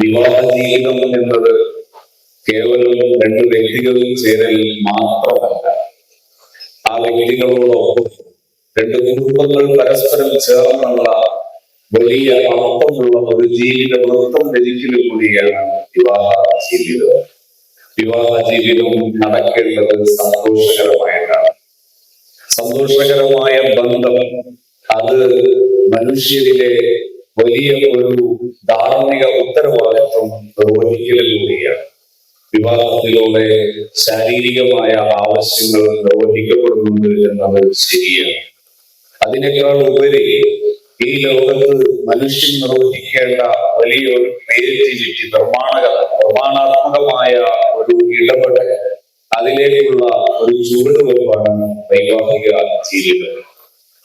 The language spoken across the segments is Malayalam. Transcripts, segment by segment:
വിവാഹ ജീവിതം എന്നത് കേവലം രണ്ട് വ്യക്തികളിൽ ചേരലിൽ മാത്രമല്ല. ആ വ്യക്തികളോടൊപ്പം രണ്ട് കുടുംബങ്ങൾ പരസ്പരം ചേർന്നുള്ള വലിയ അർത്ഥമുള്ള ഒരു ജീവിത വൃത്തം ധരിക്കുന്ന കൂടിയാണ് വിവാഹ ജീവിതം. വിവാഹ ജീവിതം നടക്കേണ്ടത് സന്തോഷകരമായിട്ടാണ്. സന്തോഷകരമായ ബന്ധം അത് മനുഷ്യരിലെ വലിയ ഒരു ധാർമ്മിക ഉത്തരവാദിത്വം നിർവഹിക്കലിലൂടെയാണ് വിവാഹത്തിലൂടെ ശാരീരികമായ ആവശ്യങ്ങൾ നിർവഹിക്കപ്പെടുന്നുണ്ട് എന്നത് ശരിയാണ്. അതിനേക്കാൾ ഉപരി ഈ ലോകത്ത് മനുഷ്യൻ നിർവഹിക്കേണ്ട വലിയൊരു ക്രിയേറ്റിവിറ്റി നിർമ്മാണക നിർമ്മാണാത്മകമായ ഒരു ഇടപെടൽ അതിലേക്കുള്ള ഒരു ചുവടുവെപ്പാണ് വൈവാഹിക ജീവിതം.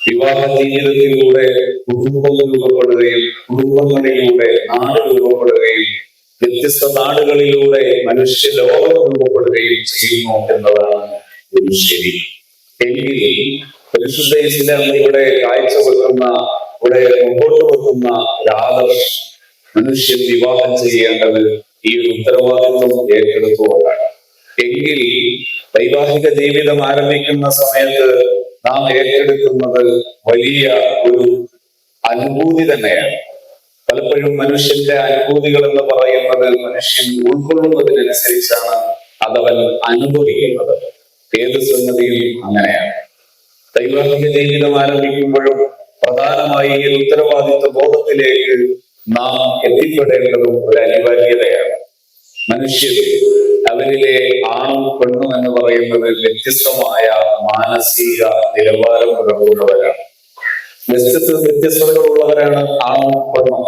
വിവാഹ ജീവിതത്തിലൂടെ കുടുംബങ്ങൾ രൂപപ്പെടുകയും കുടുംബങ്ങളിലൂടെ നാട് രൂപപ്പെടുകയും വ്യത്യസ്ത നാടുകളിലൂടെ മനുഷ്യ ലോകം രൂപപ്പെടുകയും ചെയ്യുന്നു എന്നതാണ് ഒരു ശരി. എങ്കിൽ പരിശുദ്ധ ഇസ്ലാം ഇവിടെ കാഴ്ചവെക്കുന്ന ഇവിടെ മുമ്പോട്ട് വെക്കുന്ന ഒരാദർശം മനുഷ്യൻ വിവാഹം ചെയ്യേണ്ടത് ഈ ഒരു ഉത്തരവാദിത്വം ഏറ്റെടുത്തുകൊണ്ടാണ്. എങ്കിൽ വൈവാഹിക ജീവിതം ആരംഭിക്കുന്ന സമയത്ത് നാം ഏറ്റെടുക്കുന്നത് വലിയ ഒരു അനുഭൂതി തന്നെയാണ്. പലപ്പോഴും മനുഷ്യന്റെ അനുഭൂതികൾ എന്ന് പറയുന്നത് മനുഷ്യൻ ഉൾക്കൊള്ളുന്നതിനനുസരിച്ചാണ് അതവൻ അനുഭവിക്കുന്നത്. ഏത് സംഗതിയും അങ്ങനെയാണ്. ദൈവാഹിക ജീവിതം ആരംഭിക്കുമ്പോഴും പ്രധാനമായി ഈ ഉത്തരവാദിത്വ ബോധത്തിലേക്ക് നാം എത്തിപ്പെടേണ്ടതും ഒരു അനിവാര്യതയാണ്. മനുഷ്യർ അവരിലെ ആണും പെണ്ണും എന്ന് പറയുന്നത് വ്യത്യസ്തമായ മാനസിക നിലവാരം പുലർത്തുന്നവരാണ് വ്യത്യസ്ത വ്യത്യസ്തതകളുള്ളവരാണ് ആണും പെണ്ണും.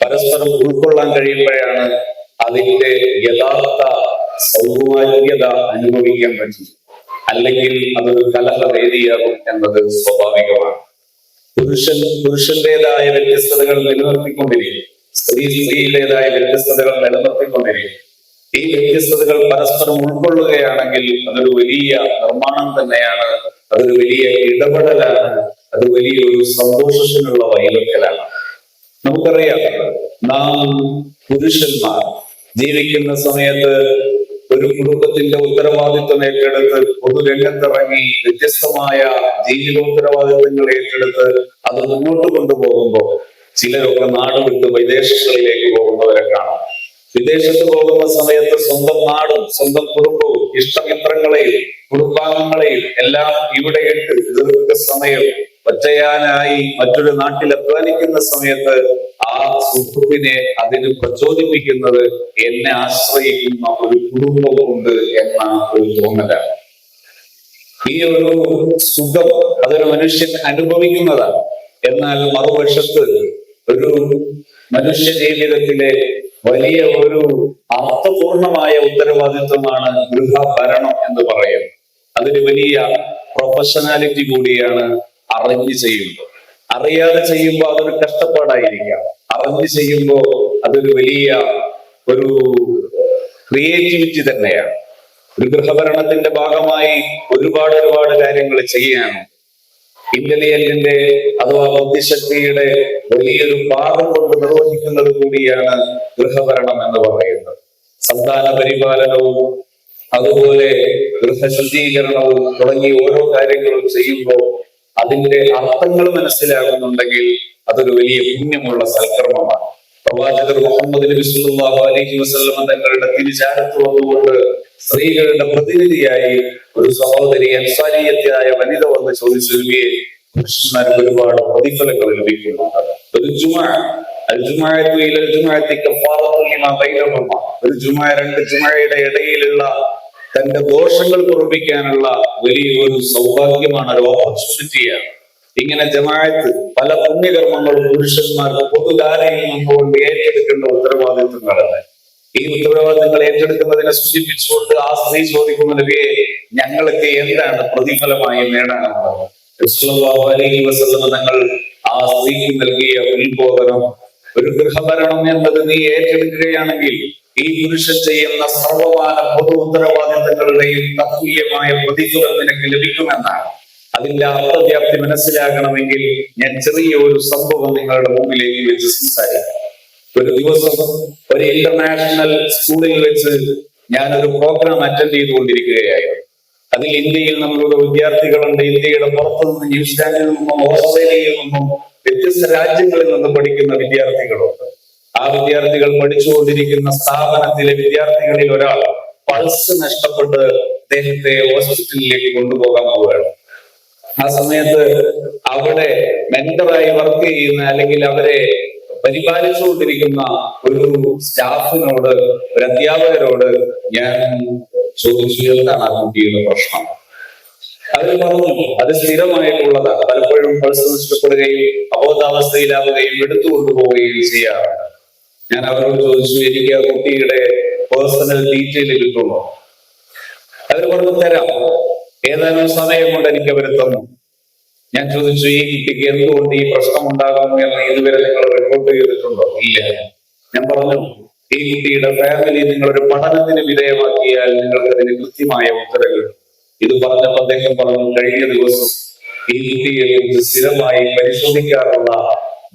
പരസ്പരം ഉൾക്കൊള്ളാൻ കഴിയുമ്പോഴാണ് അതിന്റെ യഥാർത്ഥ സൗകുമാര്യത അനുഭവിക്കാൻ പറ്റും അല്ലെങ്കിൽ അതൊരു കലഹവേദിയാകും എന്നത് സ്വാഭാവികമാണ്. പുരുഷൻ പുരുഷന്റേതായ വ്യത്യസ്തതകൾ നിലനിർത്തിക്കൊണ്ടിരിക്കും സ്ത്രീ സ്ത്രീയിലേതായ വ്യത്യസ്തതകൾ നിലനിർത്തിക്കൊണ്ടിരിക്കും ഈ വ്യത്യസ്തതകൾ പരസ്പരം ഉൾക്കൊള്ളുകയാണെങ്കിൽ അതൊരു വലിയ നിർമ്മാണം തന്നെയാണ്. അതൊരു വലിയ ഇടപെടലാണ്. അത് വലിയൊരു സന്തോഷത്തിനുള്ള വൈവക്കലാണ് നമുക്കറിയാം നാം പുരുഷന്മാർ ജീവിക്കുന്ന സമയത്ത് ഒരു കുടുംബത്തിന്റെ ഉത്തരവാദിത്വം ഏറ്റെടുത്ത് പൊതുരംഗത്തിറങ്ങി വ്യത്യസ്തമായ ജീവിതോത്തരവാദിത്വങ്ങൾ ഏറ്റെടുത്ത് അത് മുന്നോട്ട് കൊണ്ടുപോകുമ്പോൾ ചിലരൊക്കെ നാട് വിട്ട് വിദേശങ്ങളിലേക്ക് പോകുന്നവരെ കാണാം. വിദേശത്ത് പോകുന്ന സമയത്ത് സ്വന്തം നാടും സ്വന്തം കുടുംബവും ഇഷ്ടമിത്രങ്ങളെയും കുടുംബാംഗങ്ങളെയും എല്ലാം ഇവിടെ ഇട്ട് ദീർഘസമയം ഒറ്റയാനായി മറ്റൊരു നാട്ടിൽ അധ്വാനിക്കുന്ന സമയത്ത് ആ സുഹൃത്തിനെ അതിന് പ്രചോദിപ്പിക്കുന്നത് എന്നെ ആശ്രയിക്കുന്ന ഒരു കുടുംബമുണ്ട് എന്ന ഒരു തോന്നലാണ്. ഈ ഒരു സുഖം അതൊരു മനുഷ്യൻ അനുഭവിക്കുന്നതാണ്. എന്നാൽ മറുവശത്ത് ഒരു മനുഷ്യ ജീവിതത്തിലെ വലിയ ഒരു അർത്ഥപൂർണമായ ഉത്തരവാദിത്വമാണ് ഗൃഹഭരണം എന്ന് പറയും അതിന് വലിയ പ്രൊഫഷണാലിറ്റി കൂടിയാണ് അറിഞ്ഞ് ചെയ്യുമ്പോൾ അറിയാതെ ചെയ്യുമ്പോൾ അതൊരു കഷ്ടപ്പാടായിരിക്കാം. അറിഞ്ഞ് ചെയ്യുമ്പോൾ അതൊരു വലിയ ഒരു ക്രിയേറ്റിവിറ്റി തന്നെയാണ്. ഒരു ഗൃഹഭരണത്തിന്റെ ഭാഗമായി ഒരുപാട് ഒരുപാട് കാര്യങ്ങൾ ചെയ്യാനുണ്ട് ഇന്റലിജന്റിന്റെ അഥവാ ബുദ്ധിശക്തിയുടെ വലിയൊരു ഭാഗം കൊണ്ട് നിർവഹിക്കുന്നത് കൂടിയാണ് ഗൃഹഭരണം എന്ന് പറയുന്നത്. സന്താന പരിപാലനവും അതുപോലെ ഗൃഹശുദ്ധീകരണവും തുടങ്ങി ഓരോ കാര്യങ്ങളും ചെയ്യുമ്പോൾ അതിന്റെ അർത്ഥങ്ങൾ മനസ്സിലാകുന്നുണ്ടെങ്കിൽ അതൊരു വലിയ പുണ്യമുള്ള സൽക്കർമ്മമാണ്. പ്രവാചകർ മുഹമ്മദ് തങ്ങളുടെ തിരിച്ചാരത്ത് വന്നുകൊണ്ട് സ്ത്രീകളുടെ പ്രതിനിധിയായി ഒരു സഹോദരി അൻസാരിയത്തിയായ വനിത വന്ന് ചോദിച്ചുകയെ പുരുഷന്മാർക്ക് ഒരുപാട് പ്രതിഫലങ്ങൾ ലഭിക്കുന്നുണ്ട്. ഒരു ജുമാ ഒരു ജുമാ രണ്ട് ജുമായുടെ ഇടയിലുള്ള തന്റെ ദോഷങ്ങൾ കുറപ്പിക്കാനുള്ള വലിയൊരു സൗഭാഗ്യമാണ് ഒരു ഓപ്പർച്യൂണിറ്റിയാണ് ഇങ്ങനെ ജമാഅത്ത് പല പുണ്യകർമ്മങ്ങളും പുരുഷന്മാർക്ക് പൊതുധാരയിൽ നിന്നുകൊണ്ട് ഏറ്റെടുക്കേണ്ട ഉത്തരവാദിത്വങ്ങളാണ് ഈ ഉത്തരവാദിത്തങ്ങൾ ഏറ്റെടുക്കുന്നതിനെ സൂചിപ്പിച്ചുകൊണ്ട് ആ സ്ത്രീ ചോദിക്കുന്ന ഞങ്ങൾക്ക് എന്താണ് പ്രതിഫലമായി നേടാനുള്ളത് തങ്ങൾ ആ സ്ത്രീക്ക് നൽകിയ ഉത്ബോധനം ഒരു ഗൃഹഭരണം എന്നത് നീ ഏറ്റെടുക്കുകയാണെങ്കിൽ ഈ പുരുഷൻ ചെയ്യുന്ന സർവമാന പൊതു ഉത്തരവാദിത്തങ്ങളുടെയും തത്തുല്യമായ പ്രതിഫലം നിനക്ക് ലഭിക്കുമെന്നാണ്. അതിന്റെ അർത്ഥവ്യാപ്തി മനസ്സിലാകണമെങ്കിൽ ഞാൻ ചെറിയ ഒരു സംഭവം നിങ്ങളുടെ മുമ്പിലേക്ക് വെച്ച് സംസാരിക്കാം. ഒരു ദിവസം ഒരു ഇന്റർനാഷണൽ സ്കൂളിൽ വെച്ച് ഞാനൊരു പ്രോഗ്രാം അറ്റൻഡ് ചെയ്തുകൊണ്ടിരിക്കുകയായിരുന്നു. അതിൽ ഇന്ത്യയിൽ നമ്മളുടെ വിദ്യാർത്ഥികളുണ്ട്. ഇന്ത്യയുടെ പുറത്തു നിന്ന് ന്യൂസിലാൻഡിൽ നിന്നും ഓസ്ട്രേലിയയിൽ നിന്നും വ്യത്യസ്ത രാജ്യങ്ങളിൽ നിന്ന് പഠിക്കുന്ന വിദ്യാർത്ഥികളുണ്ട്. ആ വിദ്യാർത്ഥികൾ പഠിച്ചുകൊണ്ടിരിക്കുന്ന സ്ഥാപനത്തിലെ വിദ്യാർത്ഥികളിൽ ഒരാൾ പൾസ് നഷ്ടപ്പെട്ട് അദ്ദേഹത്തെ ഹോസ്പിറ്റലിലേക്ക് കൊണ്ടുപോകാൻ പോവുകയാണ്. ആ സമയത്ത് അവിടെ മെന്ററായി വർക്ക് ചെയ്യുന്ന അല്ലെങ്കിൽ അവരെ പരിപാലിച്ചുകൊണ്ടിരിക്കുന്ന ഒരു സ്റ്റാഫിനോട് ഒരു അധ്യാപകരോട് ഞാൻ ചോദിച്ചു എന്താണ് ആ കുട്ടിയുടെ പ്രശ്നം? അവർ പറഞ്ഞു അത് സ്ഥിരമായിട്ടുള്ളതാണ് പലപ്പോഴും പൾസ് നഷ്ടപ്പെടുകയും അബോധാവസ്ഥയിലാവുകയും എടുത്തു കൊണ്ടുപോവുകയും ചെയ്യാറുണ്ട്. ഞാൻ അവരോട് ചോദിച്ചു എനിക്ക് ആ കുട്ടിയുടെ പേഴ്സണൽ ഡീറ്റെയിൽ കിട്ടുമോ? അവർ പറഞ്ഞു തരാം. ഏതാനും സമയം കൊണ്ട് എനിക്ക് അവർ തന്നു. ഞാൻ ചോദിച്ചു ഈ കുട്ടിക്ക് എന്തുകൊണ്ട് ഈ പ്രശ്നം ഉണ്ടാകുന്നു എന്ന് ഇതുവരെ നിങ്ങൾ റിപ്പോർട്ട് ചെയ്തിട്ടുണ്ടോ? ഇല്ല. ഞാൻ പറഞ്ഞു ഈ കുട്ടിയുടെ ഫാമിലി നിങ്ങളൊരു പഠനത്തിന് വിധേയമാക്കിയാൽ നിങ്ങൾക്ക് അതിന് കൃത്യമായ ഉത്തരം കിട്ടും ഇത് പറഞ്ഞപ്പോൾ അദ്ദേഹം പറഞ്ഞു കഴിഞ്ഞ ദിവസം ഈ കുട്ടിയെ കുറിച്ച് സ്ഥിരമായി പരിശോധിക്കാറുള്ള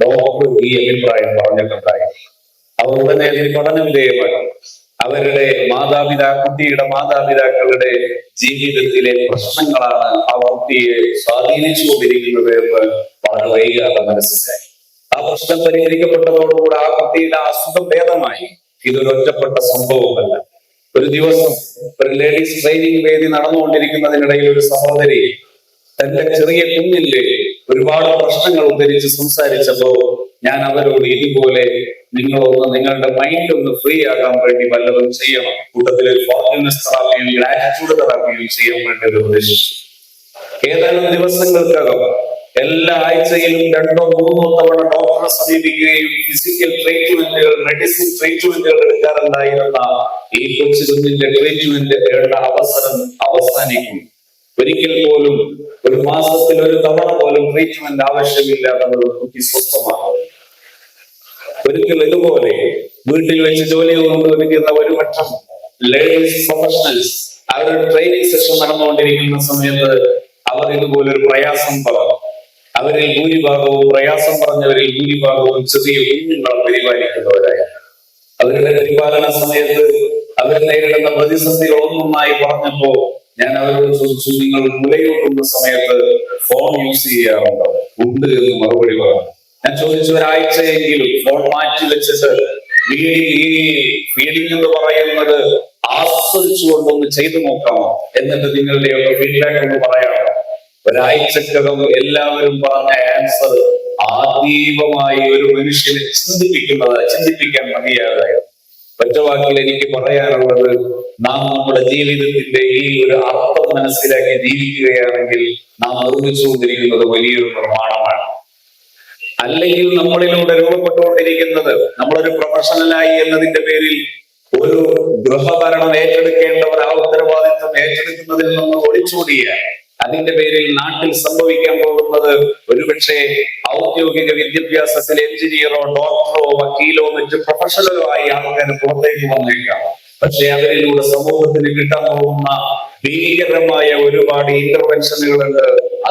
ഡോക്ടർ ഈ അഭിപ്രായം പറഞ്ഞിട്ടുണ്ടായി. അവർ ഉടനെ അതിന് പഠന അവരുടെ മാതാപിതാ കുട്ടിയുടെ മാതാപിതാക്കളുടെ ജീവിതത്തിലെ പ്രശ്നങ്ങളാണ് ആ കുട്ടിയെ സ്വാധീനിച്ചുകൊണ്ടിരിക്കുന്നത് എന്ന് വളരെ വൈകാതെ മനസ്സിലായി. ആ പ്രശ്നം പരിഹരിക്കപ്പെട്ടതോടുകൂടി ആ കുട്ടിയുടെ അസുഖം ഭേദമായി. ഇതൊരു ഒറ്റപ്പെട്ട സംഭവമല്ല. ഒരു ദിവസം ഒരു ലേഡീസ് ട്രെയിനിങ് വേദി നടന്നുകൊണ്ടിരിക്കുന്നതിനിടയിൽ ഒരു സഹോദരി തന്റെ ചെറിയ കുഞ്ഞിന്റെ ഒരുപാട് പ്രശ്നങ്ങൾ ഉദ്ധരിച്ച് സംസാരിച്ചപ്പോ ഞാൻ അവരോട് ഇതുപോലെ നിങ്ങളൊന്ന് നിങ്ങളുടെ മൈൻഡ് ഒന്ന് ഫ്രീ ആകാൻ വേണ്ടി വല്ലതും ചെയ്യണം. കൂട്ടത്തിൽ ഫോർച്യൂണസ് തെറാപ്പിയും ഗ്രാറ്റിറ്റ്യൂഡ് തെറാപ്പിയും ചെയ്യാൻ വേണ്ടി ഒരു ഏതാനും ദിവസങ്ങൾക്കകം എല്ലാ ആഴ്ചയിലും രണ്ടോ മൂന്നോ തവണ ഡോക്ടറെ സമീപിക്കുകയും ഫിസിക്കൽ ട്രീറ്റ്മെന്റുകൾ മെഡിസിൻ ട്രീറ്റ്മെന്റുകൾ എടുക്കാറുണ്ടായിരുന്ന ഈ കൊച്ചു ട്രീറ്റ്മെന്റ് വേണ്ട അവസരം അവസാനിക്കും. ഒരിക്കൽ പോലും ഒരു മാസത്തിൽ ഒരു തവണ പോലും ട്രീറ്റ്മെന്റ് ആവശ്യമില്ലാതെ കുട്ടി സ്വസ്ഥമാകും. ഒരിക്കൽ ഇതുപോലെ വീട്ടിൽ വെച്ച് ജോലി കൊണ്ടുവരിക്കുന്ന ഒരു പക്ഷം ലേഡീസ് പ്രൊഫഷണൽസ് അവരുടെ ട്രെയിനിങ് സെഷൻ നടന്നുകൊണ്ടിരിക്കുന്ന സമയത്ത് അവർ ഇതുപോലെ ഒരു പ്രയാസം പറഞ്ഞു. അവരിൽ ഭൂരിഭാഗവും പ്രയാസം പറഞ്ഞവരിൽ ഭൂരിഭാഗവും ചെറിയ കുഞ്ഞുങ്ങളെ പരിപാലിക്കുന്നവരായ അവരുടെ പരിപാലന സമയത്ത് അവർ നേരിടുന്ന പ്രതിസന്ധികൾ ഒന്നൊന്നായി പറഞ്ഞപ്പോ ഞാൻ അവരോട് ചോദിച്ചു നിങ്ങൾ മുലയൂട്ടുന്ന സമയത്ത് ഫോൺ യൂസ് ചെയ്യാറുണ്ടോ? ഉണ്ട് എന്ന് മറുപടി പറഞ്ഞു. ഞാൻ ചോദിച്ചു ഒരാഴ്ചയെങ്കിലും ഫോൺ മാറ്റി വെച്ചിട്ട് ഈ ഫീലിംഗ് എന്ന് പറയുന്നത് ആസ്വദിച്ചുകൊണ്ടൊന്ന് ചെയ്തു നോക്കാമോ? എന്നിട്ട് നിങ്ങളുടെയൊക്കെ ഫീഡ്ബാക്ക് ഒന്ന് പറയാമോ? ഒരാഴ്ചക്കകം എല്ലാവരും പറഞ്ഞ ആൻസർ ആദീപമായി ഒരു മനുഷ്യനെ ചിന്തിപ്പിക്കുന്നത് ചിന്തിപ്പിക്കാൻ മതിയാതായത് ഒറ്റവാക്കിൽ എനിക്ക് പറയാനുള്ളത് നാം നമ്മുടെ ജീവിതത്തിന്റെ ഈ ഒരു അർത്ഥം മനസ്സിലാക്കി ജീവിക്കുകയാണെങ്കിൽ നാം നിർമ്മിച്ചുകൊണ്ടിരിക്കുന്നത് വലിയൊരു നിർമ്മാണമാണ്. അല്ലെങ്കിൽ നമ്മളിലൂടെ രൂപപ്പെട്ടുകൊണ്ടിരിക്കുന്നത് നമ്മളൊരു പ്രൊഫഷണലായി എന്നതിന്റെ പേരിൽ ഒരു ഗൃഹഭരണം ഏറ്റെടുക്കേണ്ടവർ ആ ഉത്തരവാദിത്വം ഏറ്റെടുക്കുന്നതിൽ നിന്ന് ഒളിച്ചോടിയ അതിന്റെ പേരിൽ നാട്ടിൽ സംഭവിക്കാൻ പോകുന്നത് ഒരുപക്ഷെ ഔദ്യോഗിക വിദ്യാഭ്യാസത്തിൽ എഞ്ചിനീയറോ ഡോക്ടറോ വക്കീലോ മറ്റു പ്രൊഫഷണലോ ആയി ആൾക്കാർ പുറത്തേക്ക് വന്നേക്കാം. പക്ഷെ അവരിലൂടെ സമൂഹത്തിന് കിട്ടാൻ പോകുന്ന ഭീകരമായ ഒരുപാട് ഇന്റർവെൻഷനുകളുണ്ട്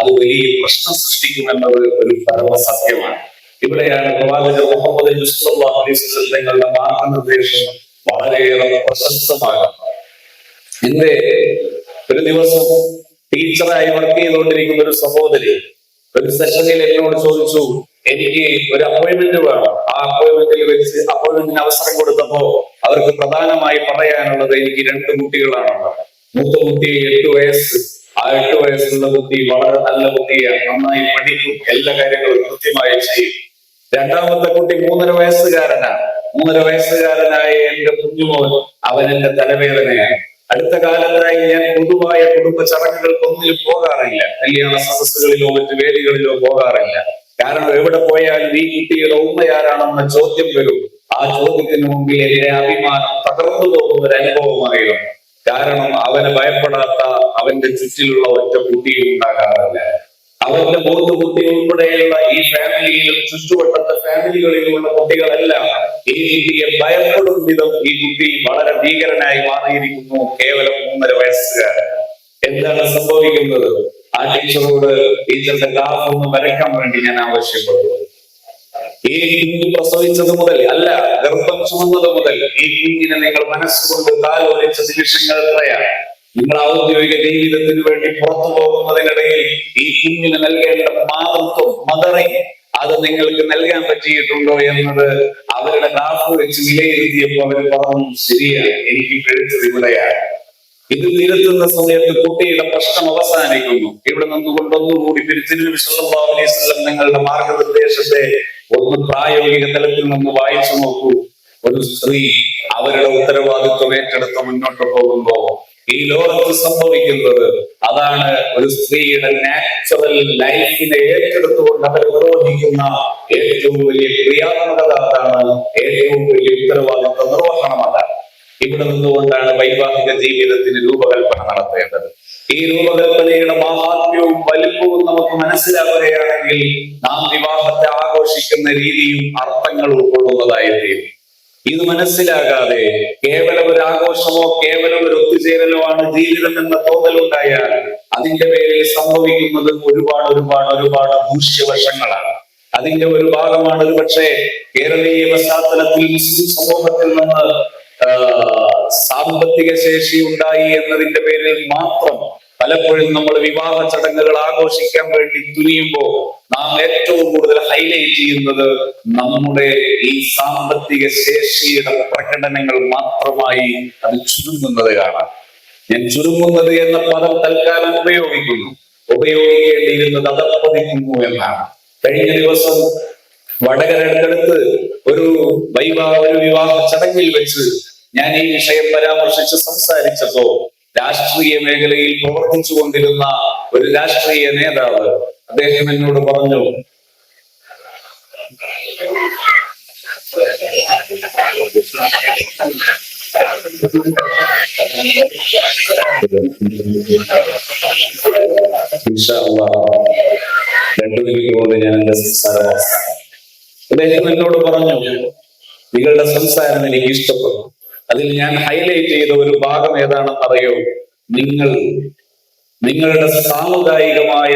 അത് വലിയ പ്രശ്നം സൃഷ്ടിക്കുമെന്നത് ഒരു പരമസത്യമാണ്. ഇവിടെയാണ് പ്രവാചകൻ മുഹമ്മദ് തങ്ങളുടെ മാർഗനിർദ്ദേശം വളരെയേറെ പ്രശസ്തമാകുന്നത് ഇന്ന് ഒരു ദിവസം ടീച്ചറായി വർക്ക് ചെയ്തുകൊണ്ടിരിക്കുന്ന ഒരു സഹോദരി ഒരു സെഷനിൽ എന്നോട് ചോദിച്ചു എനിക്ക് ഒരു അപ്പോയിന്റ്മെന്റ് വേണം. ആ അപ്പോയിന്റ്മെന്റിൽ വെച്ച് അപ്പോയിന്റ്മെന്റിന് അവസരം കൊടുത്തപ്പോ അവർക്ക് പ്രധാനമായി പറയാനുള്ളത് എനിക്ക് രണ്ട് കുട്ടികളാണ് മൂത്ത കുട്ടി എട്ട് വയസ്സ് ആ എട്ട് വയസ്സുള്ള കുട്ടി വളരെ നല്ല കുട്ടിയാണ്. നന്നായി പഠിക്കും. എല്ലാ കാര്യങ്ങളും കൃത്യമായി ചെയ്യും. രണ്ടാമത്തെ കുട്ടി മൂന്നര വയസ്സുകാരനാണ്. മൂന്നര വയസ്സുകാരനായ എന്റെ കുഞ്ഞുമോൻ അവൻ എന്റെ തലവേദനയായി. അടുത്ത കാലത്തായി ഞാൻ പൊതുവായ കുടുംബ ചടങ്ങുകൾക്കൊന്നിലും പോകാറില്ല. കല്യാണ സദസ്സുകളിലോ മറ്റു വേദികളിലോ പോകാറില്ല. കാരണം എവിടെ പോയാലും ഈ കുട്ടിയുടെ ഉമ്മയാരാണെന്ന ചോദ്യം വരും. ആ ചോദ്യത്തിന് മുമ്പിൽ എന്റെ അഭിമാനം തകർന്നു പോകുന്ന ഒരു അനുഭവമായിരുന്നു കാരണം അവന് ഭയപ്പെടാത്ത അവന്റെ ചുറ്റിലുള്ള ഒറ്റ കുട്ടിയും ഉണ്ടാകാറില്ല. അവന്റെ മൂന്ന് കുട്ടി ഉൾപ്പെടെയുള്ള ഈ ഫാമിലിയിലും ചുറ്റുവട്ടത്തെ ഫാമിലികളിലുമുള്ള കുട്ടികളെല്ലാം ഈ രീതിയെ ഭയപ്പെടും വിധം ഈ കുട്ടി വളരെ ഭീകരനായി മാറിയിരിക്കുന്നു കേവലം മൂന്നര വയസ്സുകാരൻ. എന്താണ് സംഭവിക്കുന്നത്? ആ ടീച്ചറോട് ടീച്ചറിന്റെ ഗ്രാഫ് ഒന്ന് വരയ്ക്കാൻ വേണ്ടി ഞാൻ ആവശ്യപ്പെട്ടു. ഈ കുഞ്ഞ് പ്രസവിച്ചത് മുതൽ അല്ല ഗർഭം ചുമന്നത് മുതൽ ഈ കുഞ്ഞിനെ നിങ്ങൾ മനസ്സുകൊണ്ട് കാലോലിച്ച നിമിഷങ്ങൾ എത്രയാണ് നിങ്ങൾ ഔദ്യോഗിക ജീവിതത്തിന് വേണ്ടി പുറത്തു പോകുന്നതിനിടയിൽ ഈ കുഞ്ഞിന് നൽകേണ്ട മാതൃത്വം മദറിങ് അത് നിങ്ങൾക്ക് നൽകാൻ പറ്റിയിട്ടുണ്ടോ എന്നത് അവരുടെ ഗ്രാഫ് വെച്ച് വിലയിരുത്തിയപ്പോൾ അവർ പറഞ്ഞു ശരിയാണ് എനിക്ക് കഴിച്ചത് ഇവിടെയാണ് ഇത് തിരുത്തുന്ന സമയത്ത് കുട്ടിയുടെ പ്രശ്നം അവസാനിക്കുന്നു. ഇവിടെ നിന്നുകൊണ്ട് ഒന്നുകൂടി തിരുത്തിരുവിശ്വസം നിങ്ങളുടെ മാർഗനിർദ്ദേശത്തെ ഒന്ന് പ്രായോഗിക തലത്തിൽ നിന്ന് വായിച്ചു നോക്കൂ. ഒരു സ്ത്രീ അവരുടെ ഉത്തരവാദിത്വം ഏറ്റെടുത്ത് മുന്നോട്ട് പോകുമ്പോ ഈ ലോകത്ത് സംഭവിക്കുന്നത് അതാണ് ഒരു സ്ത്രീയുടെ നാച്ചുറൽ ലൈഫിനെ ഏറ്റെടുത്തുകൊണ്ട് അവർ നിർവഹിക്കുന്ന ഏറ്റവും വലിയ ക്രിയാത്മകത അതാണ് ഏറ്റവും വലിയ ഉത്തരവാദിത്വ നിർവഹണം അതാണ്. ഇവിടെ നിന്നുകൊണ്ടാണ് വൈവാഹിക ജീവിതത്തിന് രൂപകൽപ്പന നടത്തേണ്ടത്. ഈ രൂപകൽപ്പനയുടെ മഹാത്മ്യവും വലിപ്പവും നമുക്ക് മനസ്സിലാവുകയാണെങ്കിൽ മനസ്സിലാകാതെ കേവലം ഒരു ആഘോഷമോ കേവലം ഒരു ഒത്തുചേരലോ ആണ് ജീവിതം എന്ന തോന്നലുണ്ടായാൽ അതിന്റെ പേരിൽ സംഭവിക്കുന്നത് ഒരുപാട് ഒരുപാട് ഒരുപാട് ദൂഷ്യവശങ്ങളാണ്. അതിന്റെ ഒരു ഭാഗമാണ് ഒരു പക്ഷേ കേരളീയ പശ്ചാത്തലത്തിൽ മുസ്ലിം സമൂഹത്തിൽ നിന്ന് സാമ്പത്തിക ശേഷി ഉണ്ടായി എന്നതിന്റെ പേരിൽ മാത്രം പലപ്പോഴും നമ്മൾ വിവാഹ ചടങ്ങുകൾ ആഘോഷിക്കാൻ വേണ്ടി തുനിയുമ്പോൾ നാം ഏറ്റവും കൂടുതൽ ഹൈലൈറ്റ് ചെയ്യുന്നത് നമ്മുടെ ഈ സാമ്പത്തിക ശേഷിയുടെ പ്രകടനങ്ങൾ മാത്രമായി അത് ചുരുങ്ങുന്നത് കാണാം. ഞാൻ ചുരുങ്ങുന്നത് എന്ന പദം തൽക്കാലം ഉപയോഗിക്കുന്നു. ഉപയോഗിക്കേണ്ടിയിരുന്നത് അതപ്പതിക്കുന്നു എന്നാണ്. കഴിഞ്ഞ ദിവസം വടകരടുത്ത് ഒരു വൈവാഹ ഒരു വിവാഹ ചടങ്ങിൽ വെച്ച് ഞാൻ ഈ വിഷയം പരാമർശിച്ച് സംസാരിച്ചപ്പോ രാഷ്ട്രീയ മേഖലയിൽ പ്രവർത്തിച്ചു കൊണ്ടിരുന്ന ഒരു രാഷ്ട്രീയ നേതാവ് അദ്ദേഹം എന്നോട് പറഞ്ഞു രണ്ടു കൊണ്ട് ഞാൻ അദ്ദേഹം എന്നോട് പറഞ്ഞു നിങ്ങളുടെ സംസാരം എനിക്ക് ഇഷ്ടപ്പെട്ടു. അതിൽ ഞാൻ ഹൈലൈറ്റ് ചെയ്ത ഒരു ഭാഗം ഏതാണെന്ന് അറിയോ? നിങ്ങൾ നിങ്ങളുടെ സാമുദായികമായ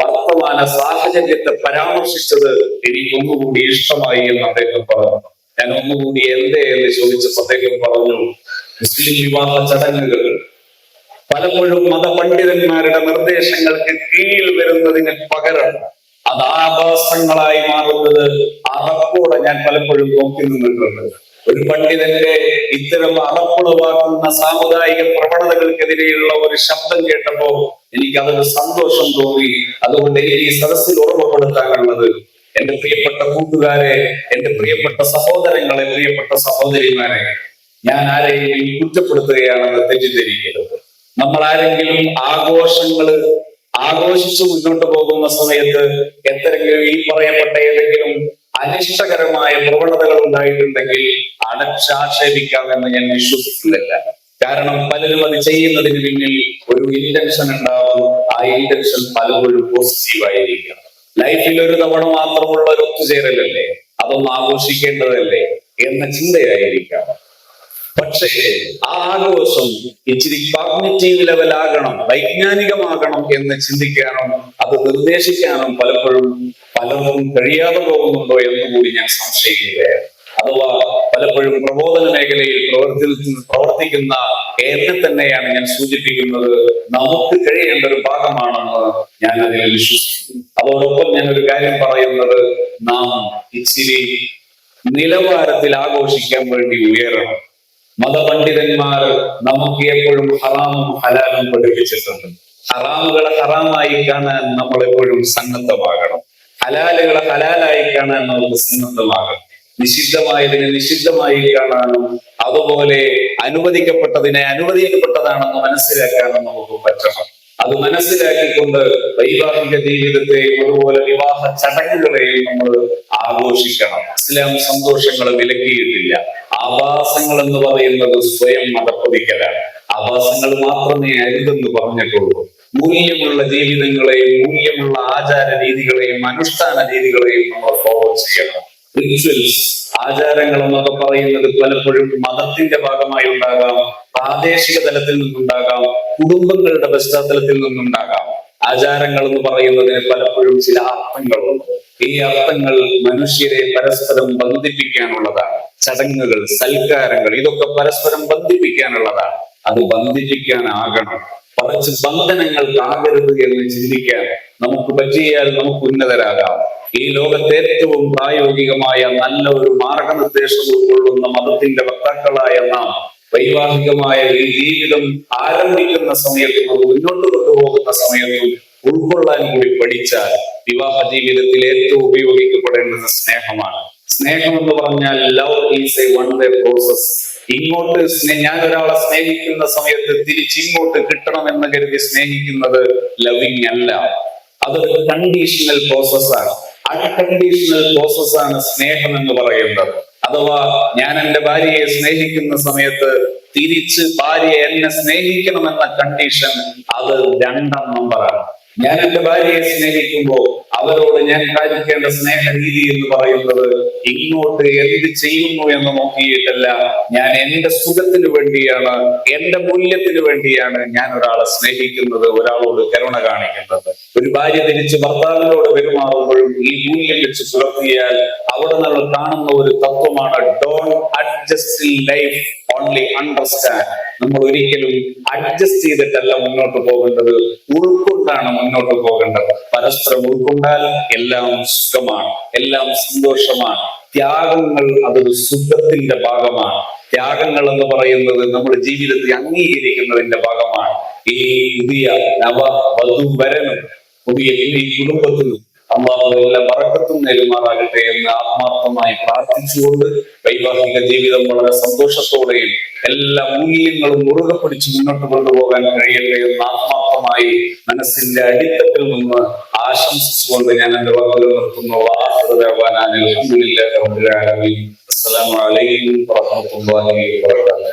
വർത്തമാന സാഹചര്യത്തെ പരാമർശിച്ചത് എനിക്ക് ഒന്നുകൂടി ഇഷ്ടമായി എന്ന് അദ്ദേഹം പറഞ്ഞു ഞാൻ ഒന്നുകൂടി എന്തേ എന്ന് ചോദിച്ചപ്പോൾ അദ്ദേഹം പറഞ്ഞു മുസ്ലിം വിവാഹ ചടങ്ങുകൾ പലപ്പോഴും മതപണ്ഡിതന്മാരുടെ നിർദ്ദേശങ്ങൾക്ക് കീഴിൽ വരുന്നതിന് പകരം അത് ആഭാസങ്ങളായി മാറുന്നത് അറപ്പോടെ ഞാൻ പലപ്പോഴും നോക്കി നിന്നിട്ടുണ്ട്. ഒരു പണ്ഡിതന്റെ ഇത്തരം അറപ്പുളവാക്കുന്ന സാമുദായിക പ്രവണതകൾക്കെതിരെയുള്ള ഒരു ശബ്ദം കേട്ടപ്പോ എനിക്ക് അതൊരു സന്തോഷം തോന്നി. അതുകൊണ്ട് എനിക്ക് ഈ സദസ്സിൽ ഓർമ്മപ്പെടുത്താനുള്ളത് എന്റെ പ്രിയപ്പെട്ട കൂട്ടുകാരെ എന്റെ പ്രിയപ്പെട്ട സഹോദരങ്ങളെ പ്രിയപ്പെട്ട സഹോദരിമാരെ ഞാൻ ആരെയും കുറ്റപ്പെടുത്തുകയാണെന്ന് തെറ്റിദ്ധരിക്കരുത്. നമ്മൾ ആരെങ്കിലും ആഘോഷങ്ങൾ ആഘോഷിച്ചു മുന്നോട്ട് പോകുന്ന സമയത്ത് എത്രയെങ്കിലും ഈ പറയപ്പെട്ട ഏതെങ്കിലും അനിഷ്ടകരമായ പ്രവണതകൾ ഉണ്ടായിട്ടുണ്ടെങ്കിൽ അടച്ചാക്ഷേപിക്കാമെന്ന് ഞാൻ വിശ്വസിക്കുന്നില്ല. കാരണം പലരും അത് ചെയ്യുന്നതിന് പിന്നിൽ ഒരു ഇന്റൻഷൻ ഉണ്ടാവും ആ ഇന്റൻഷൻ പലപ്പോഴും പോസിറ്റീവ് ആയിരിക്കാം. ലൈഫിൽ ഒരു തവണ മാത്രമുള്ള ഒരു ഒത്തുചേരലല്ലേ? അതൊന്ന് ആഘോഷിക്കേണ്ടതല്ലേ എന്ന ചിന്തയായിരിക്കാം. പക്ഷേ ആ ആഘോഷം ഇച്ചിരി കോഗ്നിറ്റീവ് ലെവലാകണം വൈജ്ഞാനികമാകണം എന്ന് ചിന്തിക്കാനും അത് നിർദ്ദേശിക്കാനും പലപ്പോഴും പലർക്കും കഴിയാതെ പോകുന്നുണ്ടോ എന്ന് കൂടി ഞാൻ സംശയിക്കുകയാണ്. അഥവാ പലപ്പോഴും പ്രബോധന മേഖലയിൽ പ്രവർത്തി പ്രവർത്തിക്കുന്ന എന്നെ തന്നെയാണ് ഞാൻ സൂചിപ്പിക്കുന്നത് നമുക്ക് കഴിയേണ്ട ഒരു ഭാഗമാണെന്ന് ഞാൻ അതിൽ വിശ്വസിക്കുന്നു. അതോടൊപ്പം ഞാൻ ഒരു കാര്യം പറയുന്നത് നാം ഇച്ചിരി നിലവാരത്തിൽ ആഘോഷിക്കാൻ വേണ്ടി ഉയരണം. മതപണ്ഡിതന്മാർ നമുക്ക് എപ്പോഴും ഹറാമും ഹലാലും പഠിപ്പിച്ചിട്ടുണ്ട്. ഹറാമുകളെ ഹറാമായി കാണാൻ നമ്മളെപ്പോഴും സന്നദ്ധമാകണം. ഹലാലുകളെ ഹലാലായി നമുക്ക് സന്നദ്ധമാകണം നിഷിദ്ധമായതിനെ നിഷിദ്ധമായി കാണാനും അതുപോലെ അനുവദിക്കപ്പെട്ടതിനെ അനുവദിക്കപ്പെട്ടതാണെന്ന് മനസ്സിലാക്കാനും നമുക്ക് പറ്റണം. അത് മനസ്സിലാക്കിക്കൊണ്ട് വൈവാഹിക ജീവിതത്തെയും അതുപോലെ വിവാഹ ചടങ്ങുകളെയും നമ്മൾ ആഘോഷിക്കണം. ഇസ്ലാം സന്തോഷങ്ങൾ വിലക്കിയിട്ടില്ല. ആവാസങ്ങൾ എന്ന് പറയുന്നത് സ്വയം മതപ്പതിക്കലാണ് ആവാസങ്ങൾ മാത്രമേ അരുതെന്ന് പറഞ്ഞിട്ടുള്ളൂ. മൂല്യമുള്ള ജീവിതങ്ങളെയും മൂല്യമുള്ള ആചാര രീതികളെയും അനുഷ്ഠാന രീതികളെയും നമ്മൾ ഫോളോ ചെയ്യണം. റിച്വൽസ് ആചാരങ്ങൾ എന്നൊക്കെ പറയുന്നത് പലപ്പോഴും മതത്തിന്റെ ഭാഗമായി ഉണ്ടാകാം പ്രാദേശിക തലത്തിൽ നിന്നുണ്ടാകാം കുടുംബങ്ങളുടെ പശ്ചാത്തലത്തിൽ നിന്നുണ്ടാകാം. ആചാരങ്ങൾ എന്ന് പറയുന്നതിന് പലപ്പോഴും ചില അർത്ഥങ്ങളുണ്ട്. ഈ അർത്ഥങ്ങൾ മനുഷ്യരെ പരസ്പരം ബന്ധിപ്പിക്കാനുള്ളതാണ്. ചടങ്ങുകൾ സൽക്കാരങ്ങൾ ഇതൊക്കെ പരസ്പരം ബന്ധിപ്പിക്കാനുള്ളതാണ്. അത് ബന്ധിപ്പിക്കാനാകണം. കുറച്ച് ബന്ധനങ്ങൾക്കാകരുത് എന്ന് ചിന്തിക്കാൻ നമുക്ക് പറ്റിയാൽ നമുക്ക് ഉന്നതരാകാം. ഈ ലോകത്തെ ഏറ്റവും പ്രായോഗികമായ നല്ല ഒരു മാർഗനിർദ്ദേശം ഉൾക്കൊള്ളുന്ന മതത്തിന്റെ വക്താക്കളായ നാം വൈവാഹികമായ ഈ ജീവിതം ആരംഭിക്കുന്ന സമയത്തും അത് മുന്നോട്ട് കൊണ്ടുപോകുന്ന സമയത്തും ഉൾക്കൊള്ളാൻ കൂടി പഠിച്ചാൽ വിവാഹ ജീവിതത്തിൽ ഏറ്റവും ഉപയോഗിക്കപ്പെടേണ്ടത് സ്നേഹമാണ്. സ്നേഹം എന്ന് പറഞ്ഞാൽ love is a one way process ഇങ്ങോട്ട് ഞാൻ ഒരാളെ സ്നേഹിക്കുന്ന സമയത്ത് തിരിച്ചിങ്ങോട്ട് കിട്ടണം എന്ന് കരുതി സ്നേഹിക്കുന്നത് ലവിങ് അല്ല. അതൊരു കണ്ടീഷണൽ പ്രോസസ്സാണ് അൺകണ്ടീഷണൽ പ്രോസസ്സാണ് സ്നേഹം എന്ന് പറയുന്നത്. അഥവാ ഞാൻ എന്റെ ഭാര്യയെ സ്നേഹിക്കുന്ന സമയത്ത് തിരിച്ച് ഭാര്യ എന്നെ സ്നേഹിക്കണമെന്ന കണ്ടീഷൻ അത് രണ്ടാം നമ്പറാണ് ഞാൻ എന്റെ ഭാര്യയെ സ്നേഹിക്കുമ്പോ അവരോട് ഞാൻ കാണിക്കേണ്ട സ്നേഹരീതി എന്ന് പറയുന്നത് ഇങ്ങോട്ട് എന്ത് ചെയ്യുന്നു എന്ന് നോക്കിയിട്ടല്ല. ഞാൻ എന്റെ സുഖത്തിന് വേണ്ടിയാണ് എന്റെ മൂല്യത്തിന് വേണ്ടിയാണ് ഞാൻ ഒരാളെ സ്നേഹിക്കുന്നത് ഒരാളോട് കരുണ കാണിക്കുന്നത്. ഒരു ഭാര്യ തിരിച്ച് ഭർത്താവിനോട് പെരുമാറുമ്പോഴും ഈ മൂല്യം വെച്ച് പുലർത്തിയാൽ അവിടെ നമ്മൾ കാണുന്ന ഒരു തത്വമാണ് don't adjust life only understand നമ്മൾ ഒരിക്കലും അഡ്ജസ്റ്റ് ചെയ്തിട്ടല്ല മുന്നോട്ട് പോകേണ്ടത്. ഉൾക്കൊണ്ടാണ് മുന്നോട്ട് പോകേണ്ടത്. പരസ്പരം ഉൾക്കൊണ്ടാൽ എല്ലാം സുഖമാണ് എല്ലാം സന്തോഷമാണ്. ത്യാഗങ്ങൾ അതൊരു സുഖത്തിന്റെ ഭാഗമാണ്. ത്യാഗങ്ങൾ എന്ന് പറയുന്നത് നമ്മുടെ ജീവിതത്തെ അംഗീകരിക്കുന്നതിന്റെ ഭാഗമാണ്. ഈ പുതിയ നവ വധുവരനും പുതിയ കുടുംബത്തിനും അള്ളാഹു എല്ലാം വറക്കത്തും നേരുമാറാകട്ടെ എന്ന് ആത്മാർത്ഥമായി പ്രാർത്ഥിച്ചുകൊണ്ട് വൈവാഹിക ജീവിതം വളരെ സന്തോഷത്തോടെയും എല്ലാ മൂല്യങ്ങളും മുറുകെ പിടിച്ച് മുന്നോട്ട് കൊണ്ടുപോകാൻ കഴിയട്ടെ എന്ന് ആത്മാർത്ഥമായി മനസ്സിന്റെ അടിത്തട്ടിൽ നിന്ന് ആശംസിച്ചുകൊണ്ട് ഞാൻ എന്റെ വാക്കുകൾ നിർത്തുന്നു അസ്സലാമു അലൈക്കും വറഹ്മത്തുള്ളാഹി വബറകാതുഹു.